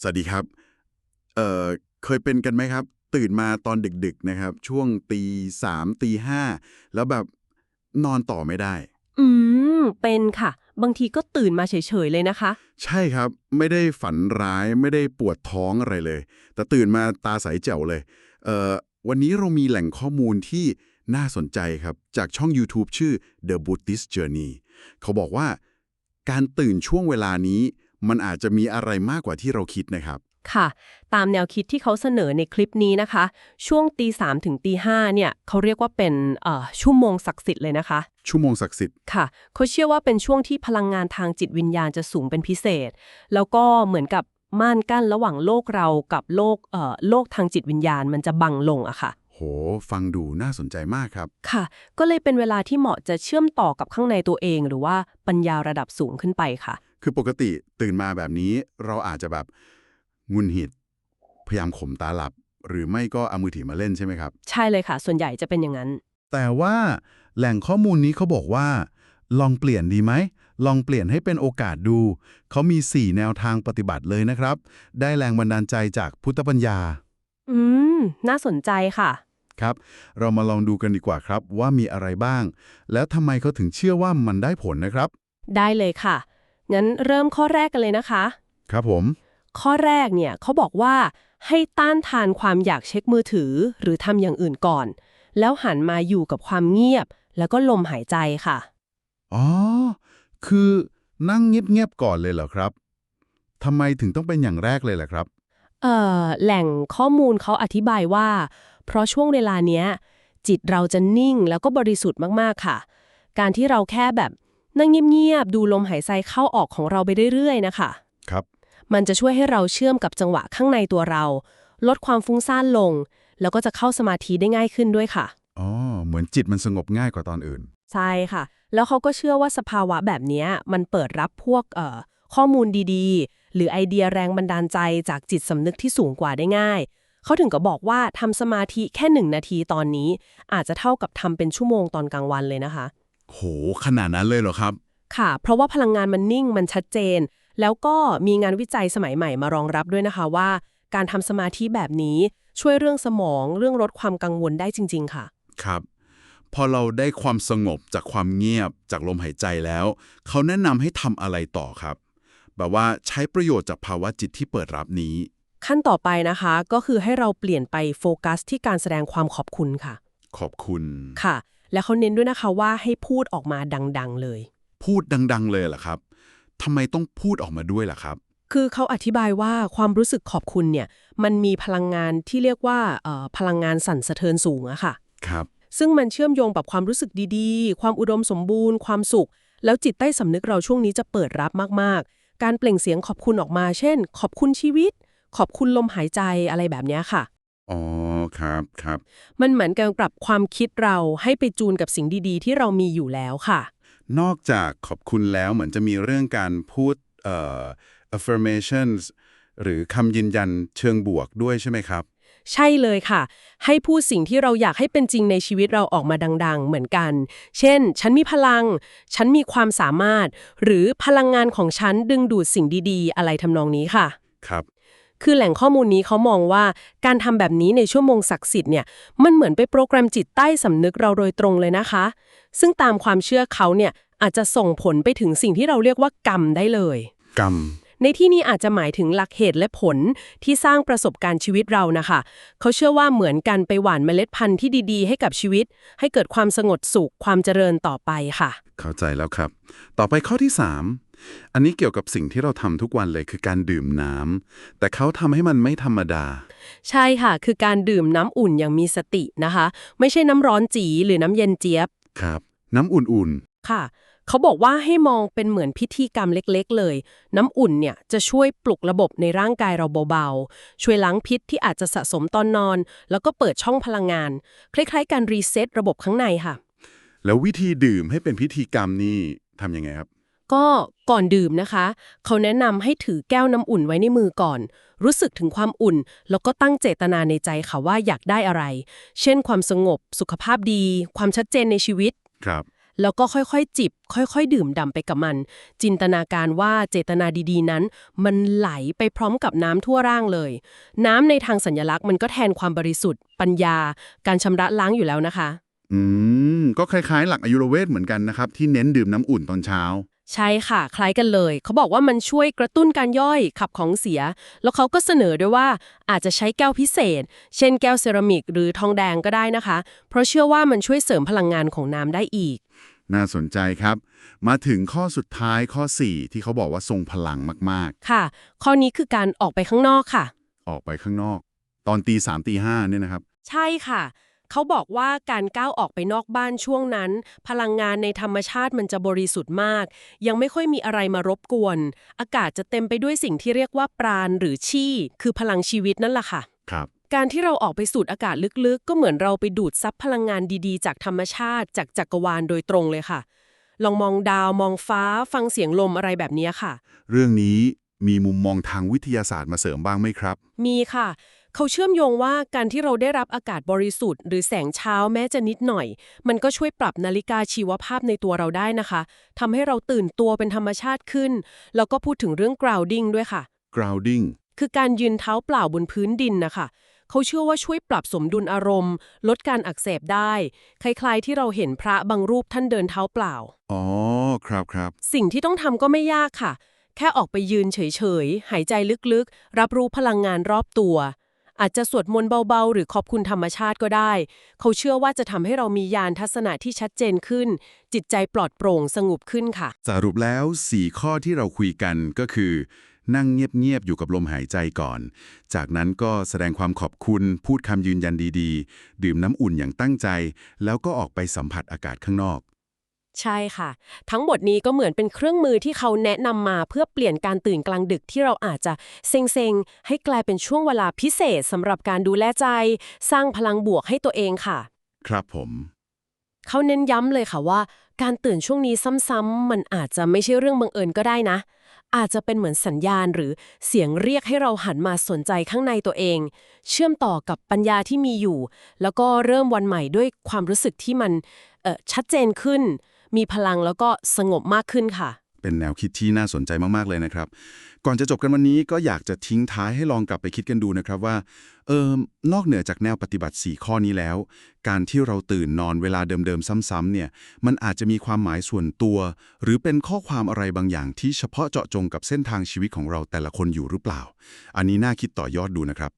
สวัสดีครับ เอ่อ เคยเป็นกันไหมครับ ตื่นมาตอนดึกๆนะครับ ช่วงตีสามตีห้าแล้วแบบนอนต่อไม่ได้ อืม เป็นค่ะ บางทีก็ตื่นมาเฉยๆเลยนะคะ ใช่ครับ ไม่ได้ฝันร้ายไม่ได้ปวดท้องอะไรเลย แต่ตื่นมาตาใสแจ๋วเลย เอ่อ วันนี้เรามีแหล่งข้อมูลที่น่าสนใจครับ จากช่อง YouTube ชื่อ The Buddhist Journey เขาบอกว่า การตื่นช่วงเวลานี้ มันอาจจะมีอะไรมากกว่าที่เราคิดนะครับ ค่ะ ตามแนวคิดที่เขาเสนอในคลิปนี้นะคะ ช่วงตีสามถึงตีห้าเนี่ยเขาเรียกว่าเป็นเอ่อชั่วโมงศักดิ์สิทธิ์เลยนะคะ ชั่วโมงศักดิ์สิทธิ์ค่ะเขาเชื่อว่าเป็นช่วงที่พลังงานทางจิตวิญญาณจะสูงเป็นพิเศษ แล้วก็เหมือนกับม่านกั้นระหว่างโลกเรากับโลกเอ่อโลกทางจิตวิญญาณมันจะบังลงอะค่ะ โห ฟังดูน่าสนใจมากครับ ค่ะ ก็เลยเป็นเวลาที่เหมาะจะเชื่อมต่อกับข้างในตัวเอง หรือว่าปัญญาระดับสูงขึ้นไปค่ะ คือปกติตื่นมาแบบนี้เราอาจจะแบบงุนหิด พยายามข่มตาหลับ หรือไม่ก็เอามือถือมาเล่นใช่ไหมครับ ใช่เลยค่ะ ส่วนใหญ่จะเป็นอย่างนั้น แต่ว่าแหล่งข้อมูลนี้เขาบอกว่า ลองเปลี่ยนดีไหม ลองเปลี่ยนให้เป็นโอกาสดู เขามี 4 แนวทางปฏิบัติเลยนะครับ ได้แรงบันดาลใจจากพุทธปัญญา อืม น่าสนใจค่ะครับ เรามาลองดูกันดีกว่าครับว่ามีอะไรบ้าง แล้วทำไมเขาถึงเชื่อว่ามันได้ผลนะครับ ได้เลยค่ะ งั้นเริ่มข้อแรกกันเลยนะคะ ครับผม ข้อแรกเนี่ยเขาบอกว่าให้ต้านทานความอยากเช็คมือถือ หรือทำอย่างอื่นก่อน แล้วหันมาอยู่กับความเงียบ แล้วก็ลมหายใจค่ะ อ๋อ คือนั่งเงียบๆก่อนเลยเหรอครับทำไมถึงต้องเป็นอย่างแรกเลยล่ะครับ เอ่อ แหล่งข้อมูลเขาอธิบายว่า เพราะช่วงเวลาเนี้ย จิตเราจะนิ่งแล้วก็บริสุทธิ์มากๆค่ะ การที่เราแค่แบบ นั่งเงียบๆดูลมหายใจเข้าออกของเราไปเรื่อยๆนะคะครับ มันจะช่วยให้เราเชื่อมกับจังหวะข้างในตัวเรา ลดความฟุ้งซ่านลง แล้วก็จะเข้าสมาธิได้ง่ายขึ้นด้วยค่ะอ๋อเหมือนจิตมันสงบง่ายกว่าตอนอื่น ใช่ค่ะ แล้วเขาก็เชื่อว่าสภาวะแบบเนี้ยมันเปิดรับพวกเอ่อข้อมูลดีๆ หรือไอเดียแรงบันดาลใจจากจิตสำนึกที่สูงกว่าได้ง่าย เขาถึงก็บอกว่าทำสมาธิแค่หนึ่งนาทีตอนนี้ อาจจะเท่ากับทำเป็นชั่วโมงตอนกลางวันเลยนะคะ โห ขนาดนั้นเลยเหรอครับ ค่ะ เพราะว่าพลังงานมันนิ่งมันชัดเจน แล้วก็มีงานวิจัยสมัยใหม่มารองรับด้วยนะคะว่า การทำสมาธิแบบนี้ช่วยเรื่องสมองเรื่องลดความกังวลได้จริง ๆ ค่ะ ครับ พอเราได้ความสงบจากความเงียบจากลมหายใจแล้ว เขาแนะนำให้ทำอะไรต่อครับ แบบว่าใช้ประโยชน์จากภาวะจิตที่เปิดรับนี้ ขั้นต่อไปนะคะก็คือให้เราเปลี่ยนไปโฟกัสที่การแสดงความขอบคุณค่ะ ขอบคุณ ค่ะ และเขาเน้นด้วยนะคะว่าให้พูดออกมาดังๆเลย พูดดังๆเลยเหรอครับทำไมต้องพูดออกมาด้วยล่ะครับ คือเขาอธิบายว่าความรู้สึกขอบคุณเนี่ยมันมีพลังงานที่เรียกว่าเอ่อพลังงานสั่นสะเทือนสูงอะค่ะ ครับ ซึ่งมันเชื่อมโยงกับความรู้สึกดีๆ ความอุดมสมบูรณ์ ความสุข แล้วจิตใต้สำนึกเราช่วงนี้จะเปิดรับมากๆ การเปล่งเสียงขอบคุณออกมา เช่น ขอบคุณชีวิต ขอบคุณลมหายใจอะไรแบบเนี้ยค่ะ อ๋อครับครับมันเหมือนการปรับความคิดเราให้ไปจูนกับสิ่งดีๆ ที่เรามีอยู่แล้วค่ะ นอกจากขอบคุณแล้วเหมือนจะมีเรื่องการพูดเอ่อ affirmations หรือคำยืนยันเชิงบวกด้วยใช่ไหมครับ ใช่เลยค่ะ ให้พูดสิ่งที่เราอยากให้เป็นจริงในชีวิตเราออกมาดัง ๆ เหมือนกัน เช่น ฉันมีพลัง ฉันมีความสามารถ หรือพลังงานของฉันดึงดูดสิ่งดีๆ อะไรทำนองนี้ค่ะ ครับ คือแหล่งข้อมูลนี้เขามองว่าการทำแบบนี้ในชั่วโมงศักดิ์สิทธิ์เนี่ยมันเหมือนไปโปรแกรมจิตใต้สำนึกเราโดยตรงเลยนะคะ ซึ่งตามความเชื่อเขาเนี่ยอาจจะส่งผลไปถึงสิ่งที่เราเรียกว่ากรรมได้เลย กรรม ในที่นี้อาจจะหมายถึงหลักเหตุและผลที่สร้างประสบการณ์ชีวิตเรานะคะ เขาเชื่อว่าเหมือนกันไปหว่านเมล็ดพันธุ์ที่ดีๆ ให้กับชีวิต ให้เกิดความสงบสุขความเจริญต่อไปค่ะ เข้าใจแล้วครับ ต่อไปข้อที่ 3 อันนี้เกี่ยวกับสิ่งที่เราทำทุกวันเลยคือการดื่มน้ำแต่เขาทำให้มันไม่ธรรมดา ใช่ค่ะ คือการดื่มน้ำอุ่นอย่างมีสตินะคะ ไม่ใช่น้ำร้อนจีหรือน้ำเย็นเจี๊ยบ ครับ น้ำอุ่นค่ะ เขาบอกว่าให้มองเป็นเหมือนพิธีกรรมเล็กๆ เลย น้ำอุ่นเนี่ยจะช่วยปลุกระบบในร่างกายเราเบาๆ ช่วยล้างพิษที่อาจจะสะสมตอนนอน แล้วก็เปิดช่องพลังงาน คล้ายๆ การรีเซ็ตระบบข้างในค่ะๆแล้ววิธีดื่มให้เป็นพิธีกรรมนี่ทำยังไงครับ ก็ก่อนดื่มนะคะ เขาแนะนำให้ถือแก้วน้ำอุ่นไว้ในมือก่อน รู้สึกถึงความอุ่น แล้วก็ตั้งเจตนาในใจค่ะว่าอยากได้อะไร เช่น ความสงบ สุขภาพดี ความชัดเจนในชีวิต ครับ แล้วก็ค่อยๆจิบ ค่อยๆ ดื่มด่ำไปกับมัน จินตนาการว่าเจตนาดีๆ นั้น มันไหลไปพร้อมกับน้ำทั่วร่างเลย น้ำในทางสัญลักษณ์มันก็แทนความบริสุทธิ์ ปัญญา การชำระล้างอยู่แล้วนะคะ อืม ก็คล้ายๆ หลักอายุรเวทเหมือนกันนะครับ ที่เน้นดื่มน้ำอุ่นตอนเช้า ใช่ค่ะ คล้ายกันเลย เขาบอกว่ามันช่วยกระตุ้นการย่อยขับของเสีย แล้วเขาก็เสนอด้วยว่าอาจจะใช้แก้วพิเศษ เช่นแก้วเซรามิกหรือทองแดงก็ได้นะคะ เพราะเชื่อว่ามันช่วยเสริมพลังงานของน้ำได้อีก น่าสนใจครับ มาถึงข้อสุดท้ายข้อ 4 ที่เขาบอกว่าทรงพลังมากค่ะ ข้อนี้คือการออกไปข้างนอกค่ะ ๆ ออกไปข้างนอก ตอนตีสามตีห้าเนี่ยนะครับ ใช่ค่ะ เขาบอกว่าการก้าวออกไปนอกบ้านช่วงนั้น พลังงานในธรรมชาติมันจะบริสุทธิ์มาก ยังไม่ค่อยมีอะไรมารบกวน อากาศจะเต็มไปด้วยสิ่งที่เรียกว่าปราณหรือชี่ คือพลังชีวิตนั่นแหละค่ะ ครับการที่เราออกไปสูดอากาศลึกๆ ก็เหมือนเราไปดูดซับพลังงานดีๆ จากธรรมชาติ จากจักรวาลโดยตรงเลยค่ะ ลองมองดาวมองฟ้าฟังเสียงลมอะไรแบบนี้ค่ะ เรื่องนี้มีมุมมองทางวิทยาศาสตร์มาเสริมบ้างไหมครับ มีค่ะ เขาเชื่อมโยงว่าการที่เราได้รับอากาศบริสุทธิ์ หรือแสงเช้าแม้จะนิดหน่อย มันก็ช่วยปรับนาฬิกาชีวภาพในตัวเราได้นะคะทำให้เราตื่นตัวเป็นธรรมชาติขึ้น แล้วก็พูดถึงเรื่อง grounding ด้วยค่ะ grounding คือการยืนเท้าเปล่าบนพื้นดินนะคะเขาเชื่อว่าช่วยปรับสมดุลอารมณ์ ลดการอักเสบได้ คล้ายๆ ที่เราเห็นพระบางรูปท่านเดินเท้าเปล่า อ๋อ ครับครับ สิ่งที่ต้องทำก็ไม่ยากค่ะ แค่ออกไปยืนเฉยๆ หายใจลึกๆ รับรู้พลังงานรอบตัว อาจจะสวดมนต์เบาๆ หรือขอบคุณธรรมชาติก็ได้ เขาเชื่อว่าจะทำให้เรามียานทัศนะที่ชัดเจนขึ้น จิตใจปลอดโปร่งสงบขึ้นค่ะ สรุปแล้ว 4 ข้อที่เราคุยกันก็คือ นั่งเงียบๆ อยู่กับลมหายใจก่อน จากนั้นก็แสดงความขอบคุณ พูดคำยืนยันดีๆ ดื่มน้ำอุ่นอย่างตั้งใจ แล้วก็ออกไปสัมผัสอากาศข้างนอก ใช่ค่ะ ทั้งหมดนี้ก็เหมือนเป็นเครื่องมือที่เขาแนะนำมาเพื่อเปลี่ยนการตื่นกลางดึกที่เราอาจจะเซ็งๆ ให้กลายเป็นช่วงเวลาพิเศษสำหรับการดูแลใจ สร้างพลังบวกให้ตัวเองค่ะ ครับผม เขาเน้นย้ำเลยค่ะว่า การตื่นช่วงนี้ซ้ำๆมันอาจจะไม่ใช่เรื่องบังเอิญก็ได้นะ อาจจะเป็นเหมือนสัญญาณหรือเสียงเรียกให้เราหันมาสนใจข้างในตัวเอง เชื่อมต่อกับปัญญาที่มีอยู่ แล้วก็เริ่มวันใหม่ด้วยความรู้สึกที่มันชัดเจนขึ้น มีพลังแล้วก็สงบมากขึ้นค่ะ เป็นแนวคิดที่น่าสนใจมากๆเลยนะครับ ก่อนจะจบกันวันนี้ก็อยากจะทิ้งท้ายให้ลองกลับไปคิดกันดูนะครับว่าเออนอกเหนือจากแนวปฏิบัติ 4 ข้อนี้แล้ว การที่เราตื่นนอนเวลาเดิมๆ ซ้ำๆเนี่ยมันอาจจะมีความหมายส่วนตัว หรือเป็นข้อความอะไรบางอย่างที่เฉพาะเจาะจงกับเส้นทางชีวิตของเราแต่ละคนอยู่หรือเปล่า อันนี้น่าคิดต่อยอดดูนะครับ